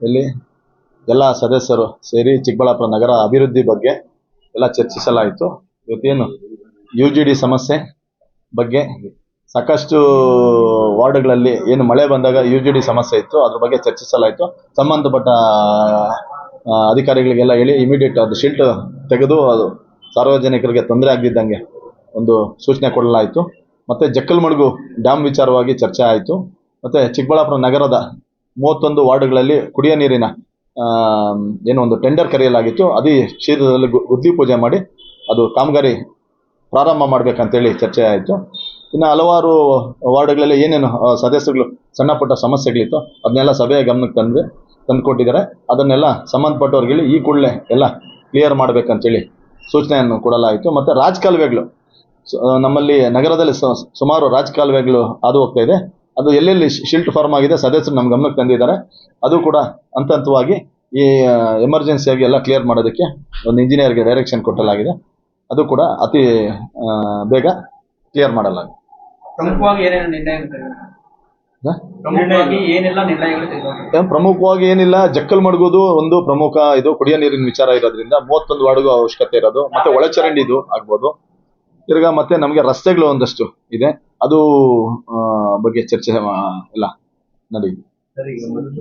ಇಲ್ಲಿ ಎಲ್ಲ ಸದಸ್ಯರು ಸೇರಿ ಚಿಕ್ಕಬಳ್ಳಾಪುರ ನಗರ ಅಭಿವೃದ್ಧಿ ಬಗ್ಗೆ ಎಲ್ಲ ಚರ್ಚಿಸಲಾಯಿತು. ಇವತ್ತೇನು ಯು ಜಿ ಡಿ ಸಮಸ್ಯೆ ಬಗ್ಗೆ ಸಾಕಷ್ಟು ವಾರ್ಡ್ಗಳಲ್ಲಿ ಏನು ಮಳೆ ಬಂದಾಗ ಯು ಜಿ ಡಿ ಸಮಸ್ಯೆ ಇತ್ತು. ಅದ್ರ ಬಗ್ಗೆ ಚರ್ಚಿಸಲಾಯಿತು. ಸಂಬಂಧಪಟ್ಟ ಅಧಿಕಾರಿಗಳಿಗೆಲ್ಲ ಹೇಳಿ ಇಮಿಡಿಯೇಟ್ ಅದು ಶಿಲ್ಟ್ ತೆಗೆದು ಅದು ಸಾರ್ವಜನಿಕರಿಗೆ ತೊಂದರೆ ಆಗದಿದ್ದಂಗೆ ಒಂದು ಸೂಚನೆ ಕೊಡಲಾಯಿತು. ಮತ್ತು ಜಕ್ಕಲ್ಮಡುಗು ಡ್ಯಾಮ್ ವಿಚಾರವಾಗಿ ಚರ್ಚೆ ಆಯಿತು. ಮತ್ತು ಚಿಕ್ಕಬಳ್ಳಾಪುರ ನಗರದ ಮೂವತ್ತೊಂದು ವಾರ್ಡ್ಗಳಲ್ಲಿ ಕುಡಿಯ ನೀರಿನ ಏನು ಒಂದು ಟೆಂಡರ್ ಕರೆಯಲಾಗಿತ್ತು. ಅದೇ ಶೀಘ್ರದಲ್ಲಿ ಗುದ್ದಿ ಪೂಜೆ ಮಾಡಿ ಅದು ಕಾಮಗಾರಿ ಪ್ರಾರಂಭ ಮಾಡಬೇಕಂತೇಳಿ ಚರ್ಚೆ ಆಯಿತು. ಇನ್ನು ಹಲವಾರು ವಾರ್ಡ್ಗಳಲ್ಲಿ ಏನೇನು ಸದಸ್ಯರುಗಳು ಸಣ್ಣ ಪುಟ್ಟ ಸಮಸ್ಯೆಗಳಿತ್ತು ಅದನ್ನೆಲ್ಲ ಸಭೆಯ ಗಮನಕ್ಕೆ ತಂದು, ತಂದುಕೊಟ್ಟಿದ್ದಾರೆ. ಅದನ್ನೆಲ್ಲ ಸಂಬಂಧಪಟ್ಟವ್ರಿಗೆ ಈ ಕೂಡಲೇ ಎಲ್ಲ ಕ್ಲಿಯರ್ ಮಾಡಬೇಕಂತೇಳಿ ಸೂಚನೆಯನ್ನು ಕೊಡಲಾಯಿತು. ಮತ್ತು ರಾಜಕಾಲುವೆಗಳು ನಮ್ಮಲ್ಲಿ ನಗರದಲ್ಲಿ ಸುಮಾರು ರಾಜಕಾಲುವೆಗಳು ಹಾದು ಹೋಗ್ತಾ ಇದೆ. ಅದು ಎಲ್ಲೆಲ್ಲಿ ಶಿಲ್ಟ್ ಫಾರ್ಮ್ ಆಗಿದೆ ಸದಸ್ಯರು ನಮ್ಮ ಗಮನಕ್ಕೆ ತಂದಿದ್ದಾರೆ. ಅದು ಕೂಡ ಹಂತ ಹಂತವಾಗಿ ಈ ಎಮರ್ಜೆನ್ಸಿಯಾಗಿ ಎಲ್ಲ ಕ್ಲಿಯರ್ ಮಾಡೋದಕ್ಕೆ ಒಂದು ಇಂಜಿನಿಯರ್ಗೆ ಡೈರೆಕ್ಷನ್ ಕೊಟ್ಟಲಾಗಿದೆ ಅದು ಕೂಡ ಅತಿ ಬೇಗ ಕ್ಲಿಯರ್ ಮಾಡಲಾಗಿದೆ. ಪ್ರಮುಖವಾಗಿ ಏನೇನು ಏನಿಲ್ಲ. ಜಕ್ಕಲ್ ಮಡಗೋದು ಒಂದು ಪ್ರಮುಖ ಇದು. ಕುಡಿಯೋ ನೀರಿನ ವಿಚಾರ ಇರೋದ್ರಿಂದ ಮೂವತ್ತೊಂದು ವಾರ್ಡ್ಗೂ ಅವಶ್ಯಕತೆ ಇರೋದು. ಮತ್ತೆ ಒಳಚರಂಡಿದು ಆಗ್ಬೋದು. ತಿರ್ಗಾ ಮತ್ತೆ ನಮಗೆ ರಸ್ತೆಗಳು ಒಂದಷ್ಟು ಇದೆ. ಅದು ಬಗ್ಗೆ ಚರ್ಚೆ ಇಲ್ಲ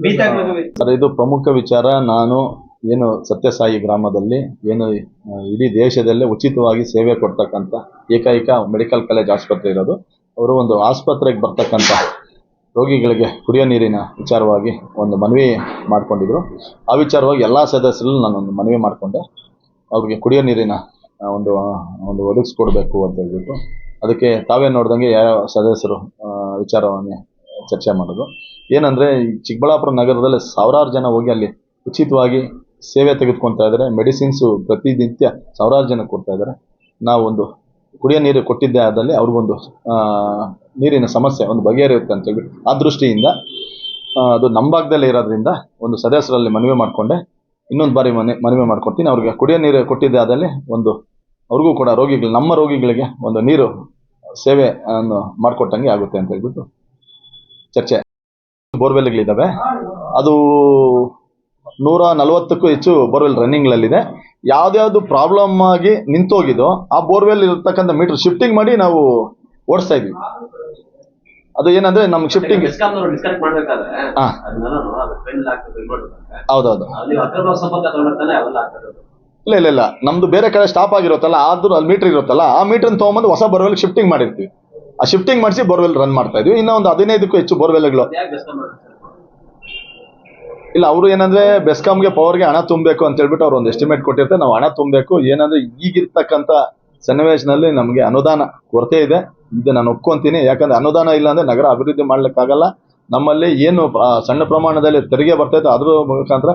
ಬೀತಾಗ್ಲೂ ಸರ್ ಇದು ಪ್ರಮುಖ ವಿಚಾರ. ನಾನು ಏನು ಸತ್ಯಸಾಯಿ ಗ್ರಾಮದಲ್ಲಿ ಏನು ಇಡೀ ದೇಶದಲ್ಲೇ ಉಚಿತವಾಗಿ ಸೇವೆ ಕೊಡ್ತಕ್ಕಂಥ ಏಕೈಕ ಮೆಡಿಕಲ್ ಕಾಲೇಜ್ ಆಸ್ಪತ್ರೆ ಇರೋದು. ಅವರು ಒಂದು ಆಸ್ಪತ್ರೆಗೆ ಬರ್ತಕ್ಕಂಥ ರೋಗಿಗಳಿಗೆ ಕುಡಿಯೋ ನೀರಿನ ವಿಚಾರವಾಗಿ ಒಂದು ಮನವಿ ಮಾಡ್ಕೊಂಡಿದ್ರು. ಆ ವಿಚಾರವಾಗಿ ಎಲ್ಲ ನಾನು ಒಂದು ಮನವಿ ಮಾಡಿಕೊಂಡೆ. ಅವ್ರಿಗೆ ಕುಡಿಯೋ ನೀರಿನ ಒಂದು ಒಂದು ಒದಗಿಸ್ಕೊಡ್ಬೇಕು ಅಂತ ಹೇಳ್ಬಿಟ್ಟು. ಅದಕ್ಕೆ ತಾವೇ ನೋಡ್ದಂಗೆ ಯಾವ ಸದಸ್ಯರು ವಿಚಾರವನ್ನು ಚರ್ಚೆ ಮಾಡೋದು. ಏನಂದ್ರೆ ಚಿಕ್ಕಬಳ್ಳಾಪುರ ನಗರದಲ್ಲಿ ಸಾವಿರಾರು ಜನ ಹೋಗಿ ಅಲ್ಲಿ ಉಚಿತವಾಗಿ ಸೇವೆ ತೆಗೆದುಕೊಳ್ತಾ ಇದ್ದಾರೆ. ಮೆಡಿಸಿನ್ಸು ಪ್ರತಿನಿತ್ಯ ಸಾವಿರಾರು ಜನ ಕೊಡ್ತಾ ಇದ್ದಾರೆ. ನಾವು ಒಂದು ಕುಡಿಯೋ ನೀರು ಕೊಟ್ಟಿದ್ದೇ ಆದಲ್ಲಿ ಅವ್ರಿಗೊಂದು ನೀರಿನ ಸಮಸ್ಯೆ, ಒಂದು ಬಗೆಹರಿಯುತ್ತೆ ಅಂತ ಹೇಳಿ ಆ ದೃಷ್ಟಿಯಿಂದ ಅದು ನಮ್ಮ ಭಾಗದಲ್ಲೇ ಇರೋದ್ರಿಂದ ಒಂದು ಸದಸ್ಯರಲ್ಲಿ ಮನವಿ ಮಾಡಿಕೊಂಡೆ, ಇನ್ನೊಂದು ಬಾರಿ ಮನೆ, ಮನವಿ ಮಾಡ್ಕೊಡ್ತೀನಿ. ಅವ್ರಿಗೆ ಕುಡಿಯೋ ನೀರು ಕೊಟ್ಟಿದ್ದೆ ಆದಲ್ಲಿ ಒಂದು, ಅವ್ರಿಗೂ ಕೂಡ ರೋಗಿಗಳು, ನಮ್ಮ ರೋಗಿಗಳಿಗೆ ಒಂದು ನೀರು ಸೇವೆ ಮಾಡ್ಕೊಟ್ಟಂಗೆ ಆಗುತ್ತೆ ಅಂತ ಹೇಳ್ಬಿಟ್ಟು ಚರ್ಚೆ. ಬೋರ್ವೆಲ್ಗಳಿದ್ದಾವೆ. ಅದು ನೂರ ನಲವತ್ತಕ್ಕೂ ಹೆಚ್ಚು ಬೋರ್ವೆಲ್ ರನ್ನಿಂಗ್ನಲ್ಲಿದೆ. ಯಾವ್ದ್ಯಾವ್ದು ಪ್ರಾಬ್ಲಮ್ ಆಗಿ ನಿಂತೋಗಿದೋ ಆ ಬೋರ್ವೆಲ್ ಇರತಕ್ಕಂಥ ಮೀಟರ್ ಶಿಫ್ಟಿಂಗ್ ಮಾಡಿ ನಾವು ಓಡಿಸ್ತಾ ಇದ್ವಿ. ಅದು ಏನಂದ್ರೆ ನಮ್ಗೆ ಶಿಫ್ಟಿಂಗ್ ಹೌದೌದು. ಇಲ್ಲ ಇಲ್ಲ ಇಲ್ಲ. ನಮ್ದು ಬೇರೆ ಕಡೆ ಸ್ಟಾಪ್ ಆಗಿರುತ್ತಲ್ಲ ಆದ್ರೂ ಅಲ್ಲಿ ಮೀಟರ್ ಇರುತ್ತಲ್ಲ ಆ ಮೀಟರ್ ತೊಗೊಂಬಂದು ಹೊಸ ಬೋರ್ವೆಲ್ ಶಿಫ್ಟಿಂಗ್ ಮಾಡಿರ್ತೀವಿ. ಆ ಶಿಫ್ಟಿಂಗ್ ಮಾಡಿಸಿ ಬೋರ್ವೆಲ್ ರನ್ ಮಾಡ್ತಾ ಇದ್ವಿ. ಇನ್ನೂ ಒಂದು ಹದಿನೈದಕ್ಕೂ ಹೆಚ್ಚು ಬೋರ್ವೆಲ್ಗಳು ಇಲ್ಲ ಅವರು ಏನಂದ್ರೆ ಬೆಸ್ಕಾಂಗೆ ಪವರ್ಗೆ ಹಣ ತುಂಬಬೇಕು ಅಂತ ಹೇಳ್ಬಿಟ್ಟು ಅವ್ರು ಒಂದು ಎಸ್ಟಿಮೇಟ್ ಕೊಟ್ಟಿರ್ತಾರೆ. ನಾವು ಹಣ ತುಂಬಬೇಕು. ಏನಂದ್ರೆ ಈಗಿರ್ತಕ್ಕಂಥ ಸನ್ನಿವೇಶನಲ್ಲಿ ನಮಗೆ ಅನುದಾನ ಕೊರತೆ ಇದೆ. ಇದು ನಾನು ಒಪ್ಕೊಂತೀನಿ. ಯಾಕಂದ್ರೆ ಅನುದಾನ ಇಲ್ಲ ಅಂದ್ರೆ ನಗರ ಅಭಿವೃದ್ಧಿ ಮಾಡ್ಲಿಕ್ಕಾಗಲ್ಲ. ನಮ್ಮಲ್ಲಿ ಏನು ಸಣ್ಣ ಪ್ರಮಾಣದಲ್ಲಿ ತೆರಿಗೆ ಬರ್ತೈತೆ ಅದ್ರ ಮುಖಾಂತರ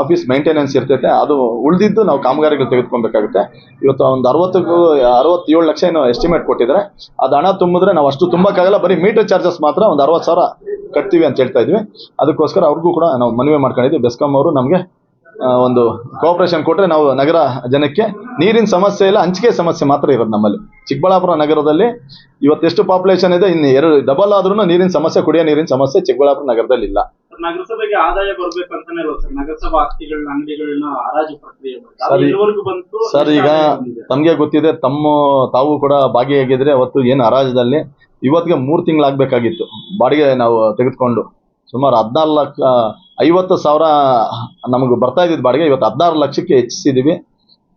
ಆಫೀಸ್ ಮೇಂಟೆನೆನ್ಸ್ ಇರ್ತೈತೆ. ಅದು ಉಳಿದಿದ್ದು ನಾವು ಕಾಮಗಾರಿಗಳು ತೆಗೆದುಕೊಬೇಕಾಗುತ್ತೆ. ಇವತ್ತು ಒಂದು ಅರವತ್ತಕ್ಕೂ, ಅರವತ್ತೇಳು ಲಕ್ಷ ಏನೋ ಎಸ್ಟಿಮೇಟ್ ಕೊಟ್ಟಿದ್ರೆ ಅದು ಹಣ ತುಂಬಿದ್ರೆ ನಾವು ಅಷ್ಟು ತುಂಬಕ್ಕಾಗಲ್ಲ, ಬರೀ ಮೀಟರ್ ಚಾರ್ಜಸ್ ಮಾತ್ರ ಒಂದು ಅರವತ್ತು ಸಾವಿರ ಕಟ್ತೀವಿ ಅಂತ ಹೇಳ್ತಾ ಇದ್ವಿ. ಅದಕ್ಕೋಸ್ಕರ ಅವ್ರಿಗೂ ಕೂಡ ನಾವು ಮನವಿ ಮಾಡ್ಕೊಂಡಿದ್ವಿ. ಬೆಸ್ಕಾಂ ಅವರು ನಮಗೆ ಒಂದು ಕೋಆಪರೇಷನ್ ಕೊಟ್ಟರೆ ನಾವು ನಗರ ಜನಕ್ಕೆ ನೀರಿನ ಸಮಸ್ಯೆ ಇಲ್ಲ ಹಂಚಿಕೆ ಸಮಸ್ಯೆ ಮಾತ್ರ ಇರೋದು ನಮ್ಮಲ್ಲಿ. ಚಿಕ್ಕಬಳ್ಳಾಪುರ ನಗರದಲ್ಲಿ ಇವತ್ತೆಷ್ಟು ಪಾಪ್ಯುಲೇಷನ್ ಇದೆ ಇನ್ನು ಎರಡು ಡಬಲ್ ಆದ್ರೂ ನೀರಿನ ಸಮಸ್ಯೆ ಕುಡಿಯೋ ನೀರಿನ ಸಮಸ್ಯೆ ಚಿಕ್ಕಬಳ್ಳಾಪುರ ನಗರದಲ್ಲಿ ಇಲ್ಲ. ನಗರಸಭೆಗೆ ಆದಾಯ ಬರಬೇಕು ಅಂತಾನೆ ಇರೋದು ಸರ್. ನಗರಸಭಾ ಆಸ್ತಿಗಳನ್ನ ಅಂಗಡಿಗಳನ್ನ ಹರಾಜು ಪ್ರಕ್ರಿಯೆ ಮಾಡಿ ಸರ್, ಬಂತು ಈಗ ತಮಗೆ ಗೊತ್ತಿದೆ ತಮ್ಮ ತಾವು ಕೂಡ ಭಾಗಿಯಾಗಿದ್ರೆ ಅವತ್ತು ಏನು ಹರಾಜದಲ್ಲಿ ಇವತ್ತಿಗೆ ಮೂರು ತಿಂಗಳಾಗಬೇಕಾಗಿತ್ತು. ಬಾಡಿಗೆ ನಾವು ತೆಗೆದುಕೊಂಡು. ಸುಮಾರು ಹದಿನಾರು ಲಕ್ಷ, ಐವತ್ತು ಸಾವಿರ ನಮಗೆ ಬರ್ತಾ ಇದ್ದಿದ್ದು ಬಾಡಿಗೆ ಇವತ್ತು ಹದಿನಾರು ಲಕ್ಷಕ್ಕೆ ಹೆಚ್ಚಿಸಿದ್ದೀವಿ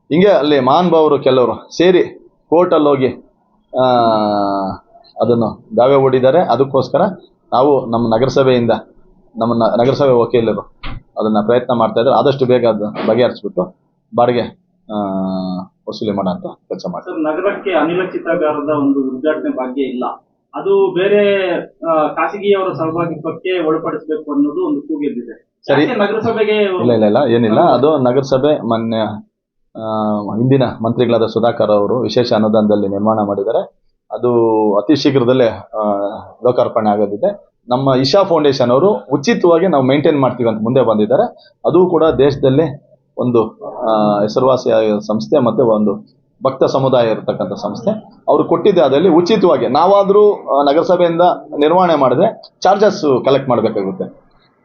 ಹಿಂಗೆ ಅಲ್ಲಿ ಮಹಾನುಭಾವರು ಕೆಲವರು ಸೇರಿ ಕೋರ್ಟಲ್ಲಿ ಹೋಗಿ ಅದನ್ನು ದಾವೆ ಹೂಡಿದ್ದಾರೆ. ಅದಕ್ಕೋಸ್ಕರ ನಾವು ನಮ್ಮ ನಗರಸಭೆಯಿಂದ, ನಮ್ಮ ನಗರಸಭೆ ವಕೀಲರು ಅದನ್ನ ಪ್ರಯತ್ನ ಮಾಡ್ತಾ ಇದ್ದಾರೆ. ಆದಷ್ಟು ಬೇಗ ಅದು ಬಗೆಹರಿಸ್ಬಿಟ್ಟು ಬಾಡಿಗೆ ವಸೂಲಿ ಮಾಡೋ ಅಂತ ಕೆಲಸ ಮಾಡ್ತಾರೆ. ನಗರಕ್ಕೆ ಅನಿಲ ಒಂದು ಉದ್ಘಾಟನೆ ಭಾಗ್ಯ ಇಲ್ಲ. ಅದು ಬೇರೆ ಖಾಸಗಿಯವರ ಸಹಭಾಗಿತ್ವಕ್ಕೆ ಒಳಪಡಿಸಬೇಕು ಅನ್ನೋದು ಒಂದು ಕೂಗೆದ್ದಿದೆ. ಸರಿ. ನಗರಸಭೆಗೆ ಇಲ್ಲ ಇಲ್ಲ ಇಲ್ಲ ಏನಿಲ್ಲ. ಅದು ನಗರಸಭೆ ಮೊನ್ನೆ ಆ, ಹಿಂದಿನ ಮಂತ್ರಿಗಳಾದ ಸುಧಾಕರ್ ಅವರು ವಿಶೇಷ ಅನುದಾನದಲ್ಲಿ ನಿರ್ಮಾಣ ಮಾಡಿದ್ದಾರೆ. ಅದು ಅತಿ ಶೀಘ್ರದಲ್ಲೇ ಲೋಕಾರ್ಪಣೆ ಆಗೋದಿದೆ. ನಮ್ಮ ಇಶಾ ಫೌಂಡೇಶನ್ ಅವರು ಉಚಿತವಾಗಿ ನಾವು ಮೇಂಟೈನ್ ಮಾಡ್ತೀವಿ ಅಂತ ಮುಂದೆ ಬಂದಿದ್ದಾರೆ. ಅದು ಕೂಡ ದೇಶದಲ್ಲಿ ಒಂದು ಆ, ಹೆಸರುವಾಸಿಯಾದ ಸಂಸ್ಥೆ ಮತ್ತೆ ಒಂದು ಭಕ್ತ ಸಮುದಾಯ ಇರತಕ್ಕಂಥ ಸಂಸ್ಥೆ. ಅವರು ಕೊಟ್ಟಿದ್ದೆ ಅದರಲ್ಲಿ ಉಚಿತವಾಗಿ ನಾವಾದರೂ ನಗರಸಭೆಯಿಂದ ನಿರ್ವಹಣೆ ಮಾಡಿದ್ರೆ ಚಾರ್ಜಸ್ ಕಲೆಕ್ಟ್ ಮಾಡಬೇಕಾಗುತ್ತೆ.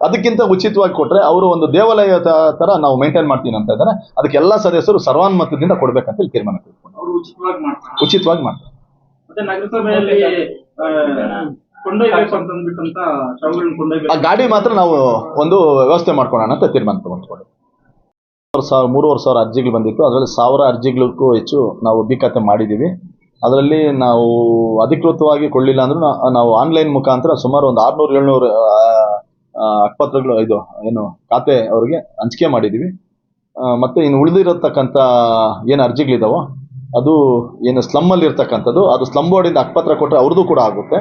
ಅದಕ್ಕಿಂತ ಉಚಿತವಾಗಿ ಕೊಟ್ರೆ ಅವರು ಒಂದು ದೇವಾಲಯ ತರ ನಾವು ಮೇಂಟೈನ್ ಮಾಡ್ತೀನಿ ಅಂತ ಇದ್ದಾರೆ. ಅದಕ್ಕೆ ಎಲ್ಲ ಸದಸ್ಯರು ಸರ್ವಾನುಮತದಿಂದ ಕೊಡ್ಬೇಕಂತ ಇಲ್ಲಿ ತೀರ್ಮಾನ ಅವರು ಉಚಿತವಾಗಿ ಮಾಡ್ತಾರೆ. ಆ ಗಾಡಿ ಮಾತ್ರ ನಾವು ಒಂದು ವ್ಯವಸ್ಥೆ ಮಾಡ್ಕೊಳ್ಳೋಣ ಅಂತ ತೀರ್ಮಾನ ತಗೊಂಡ್ಕೊಂಡು ಸಾವಿರ, ಮೂರುವರೆ ಸಾವಿರ ಅರ್ಜಿಗಳು ಬಂದಿತ್ತು. ಅದರಲ್ಲಿ ಸಾವಿರ ಅರ್ಜಿಗಳಿಗೂ ಹೆಚ್ಚು ನಾವು ಬಿ ಖಾತೆ ಮಾಡಿದ್ದೀವಿ. ಅದರಲ್ಲಿ ನಾವು ಅಧಿಕೃತವಾಗಿ ಕೊಳ್ಳಿಲ್ಲ ಅಂದ್ರೆ ನಾವು ಆನ್ಲೈನ್ ಮುಖಾಂತರ ಸುಮಾರು ಒಂದು ಆರ್ನೂರು, ಏಳ್ನೂರು ಅಕ್ಪತ್ರಗಳು, ಇದು, ಏನು, ಖಾತೆ ಅವರಿಗೆ ಹಂಚಿಕೆ ಮಾಡಿದ್ದೀವಿ. ಮತ್ತು ಮತ್ತೆ ಇನ್ನು ಉಳಿದಿರತಕ್ಕಂಥ ಏನು ಅರ್ಜಿಗಳಿದಾವೋ, ಅದು ಏನು ಸ್ಲಮ್ಮಲ್ಲಿ ಇರ್ತಕ್ಕಂಥದ್ದು, ಅದು ಸ್ಲಮ್ ಬೋರ್ಡಿಂದ ಅಕ್ಪತ್ರ ಕೊಟ್ಟರೆ ಅವ್ರದ್ದು ಕೂಡ ಆಗುತ್ತೆ.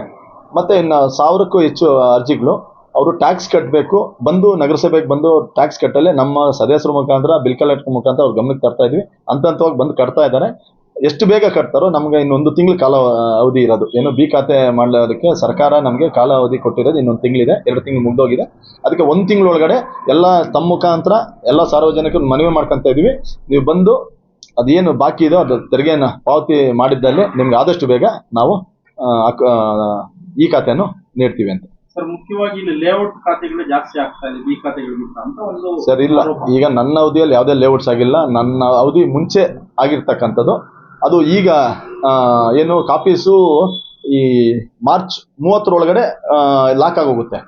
ಮತ್ತೆ ಇನ್ನು ಸಾವಿರಕ್ಕೂ ಹೆಚ್ಚು ಅರ್ಜಿಗಳು ಅವರು ಟ್ಯಾಕ್ಸ್ ಕಟ್ಟಬೇಕು ಬಂದು ನಗರಸಭೆಗೆ ಬಂದು ಟ್ಯಾಕ್ಸ್ ಕಟ್ಟಲೆ ನಮ್ಮ ಸದಸ್ಯರ ಮುಖಾಂತರ ಬಿಲ್ ಕಲೆಕ್ಟರ್ ಮುಖಾಂತರ ಅವ್ರ ಗಮನಕ್ಕೆ ತರ್ತಾ ಇದ್ವಿ. ಹಂತ ಹಂತವಾಗಿ ಬಂದು ಕಟ್ತಾ ಇದ್ದಾರೆ. ಎಷ್ಟು ಬೇಗ ಕಟ್ತಾರೋ ನಮಗೆ ಇನ್ನೊಂದು ತಿಂಗಳು ಕಾಲ ಅವಧಿ ಇರೋದು. ಏನು ಬಿ ಖಾತೆ ಮಾಡಲೋದಕ್ಕೆ ಸರ್ಕಾರ ನಮಗೆ ಕಾಲಾವಧಿ ಕೊಟ್ಟಿರೋದು ಇನ್ನೊಂದು ತಿಂಗಳಿದೆ. ಎರಡು ತಿಂಗಳು ಮುಗ್ದೋಗಿದೆ. ಅದಕ್ಕೆ ಒಂದು ತಿಂಗಳೊಳಗಡೆ ಎಲ್ಲ ತಮ್ಮ ಮುಖಾಂತರ, ಎಲ್ಲ ಸಾರ್ವಜನಿಕರು ಮನವಿ ಮಾಡ್ಕೊಂತ ಇದ್ದೀವಿ. ನೀವು ಬಂದು ಅದೇನು ಬಾಕಿ ಇದೋ, ಅದು ತೆರಿಗೆಯನ್ನು ಪಾವತಿ ಮಾಡಿದ್ದಲ್ಲಿ ನಿಮ್ಗೆ ಆದಷ್ಟು ಬೇಗ ನಾವು ಈ ಖಾತೆಯನ್ನು ನೀಡ್ತೀವಿ ಅಂತ. ಸರ್ ಮುಖ್ಯವಾಗಿ ಇಲ್ಲಿ ಲೇಔಟ್ ಖಾತೆಗಳು ಜಾಸ್ತಿ ಆಗ್ತಾ ಇದೆ ಬಿ ಖಾತೆಗಳಿಗಿಂತ ಅಂತ ಒಂದು ಸರ್ ಇಲ್ಲ. ಆರೋಪ. ಈಗ ನನ್ನ ಅವಧಿಯಲ್ಲಿ ಯಾವುದೇ ಲೇಔಟ್ಸ್ ಆಗಿಲ್ಲ. ನನ್ನ ಅವಧಿ ಮುಂಚೆ ಆಗಿರ್ತಕ್ಕಂಥದ್ದು. ಅದು ಈಗ ಆ, ಏನು ಕಾಪೀಸು ಈ ಮಾರ್ಚ್ ಮೂವತ್ತರೊಳಗಡೆ ಲಾಕ್ ಆಗೋಗುತ್ತೆ.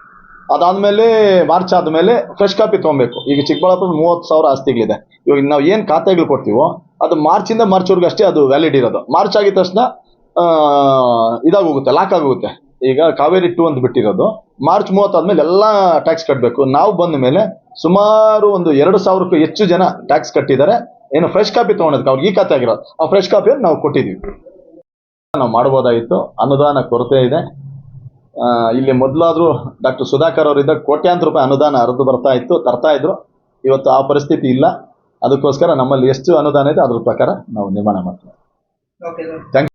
ಅದಾದ್ಮೇಲೆ ಮಾರ್ಚ್ ಆದಮೇಲೆ ಫ್ರೆಶ್ ಕಾಪಿ ತೊಗೊಬೇಕು. ಈಗ ಚಿಕ್ಕಬಳ್ಳಾಪುರ ಮೂವತ್ತು ಸಾವಿರ ಆಸ್ತಿಗಳಿದೆ. ಇವಾಗ ನಾವು ಏನು ಖಾತೆಗಳು ಕೊಡ್ತೀವೋ ಅದು ಮಾರ್ಚಿಂದ ಮಾರ್ಚ್ವರೆಗೂ ಅಷ್ಟೇ ಅದು ವ್ಯಾಲಿಡ್ ಇರೋದು. ಮಾರ್ಚ್ ಆಗಿದ ತಕ್ಷಣ ಆ, ಇದಾಗೋಗುತ್ತೆ ಲಾಕ್ ಆಗೋಗುತ್ತೆ. ಈಗ ಕಾವೇರಿ ಟು ಅಂತ ಬಿಟ್ಟಿರೋದು. ಮಾರ್ಚ್ ಮೂವತ್ತಾದ್ಮೇಲೆ ಎಲ್ಲ ಟ್ಯಾಕ್ಸ್ ಕಟ್ಟಬೇಕು ನಾವು ಬಂದ ಮೇಲೆ ಸುಮಾರು ಒಂದು ಎರಡು ಸಾವಿರಕ್ಕೂ ಹೆಚ್ಚು ಜನ ಟ್ಯಾಕ್ಸ್ ಕಟ್ಟಿದ್ದಾರೆ. ಏನು ಫ್ರೆಶ್ ಕಾಪಿ ತೊಗೊಳೋದಕ್ಕೆ ಅವ್ರಿಗೆ ಈ ಖಾತೆ ಆಗಿರೋದು. ಆ ಫ್ರೆಶ್ ಕಾಪಿಯನ್ನು ನಾವು ಕೊಟ್ಟಿದ್ದೀವಿ. ನಾವು ಮಾಡ್ಬೋದಾಗಿತ್ತು ಅನುದಾನ ಕೊರತೆ ಇದೆ. ಇಲ್ಲಿ ಮೊದಲಾದರೂ ಡಾಕ್ಟರ್ ಸುಧಾಕರ್ ಅವರಿಂದ ಕೋಟ್ಯಾಂತರ ರೂಪಾಯಿ ಅನುದಾನ ಹರಿದು ಬರ್ತಾ ಇತ್ತು ತರ್ತಾ ಇದ್ರು. ಇವತ್ತು ಆ ಪರಿಸ್ಥಿತಿ ಇಲ್ಲ. ಅದಕ್ಕೋಸ್ಕರ ನಮ್ಮಲ್ಲಿ ಎಷ್ಟು ಅನುದಾನ ಇದೆ ಅದ್ರ ಪ್ರಕಾರ ನಾವು ನಿರ್ಮಾಣ ಮಾಡ್ತೀವಿ. ಥ್ಯಾಂಕ್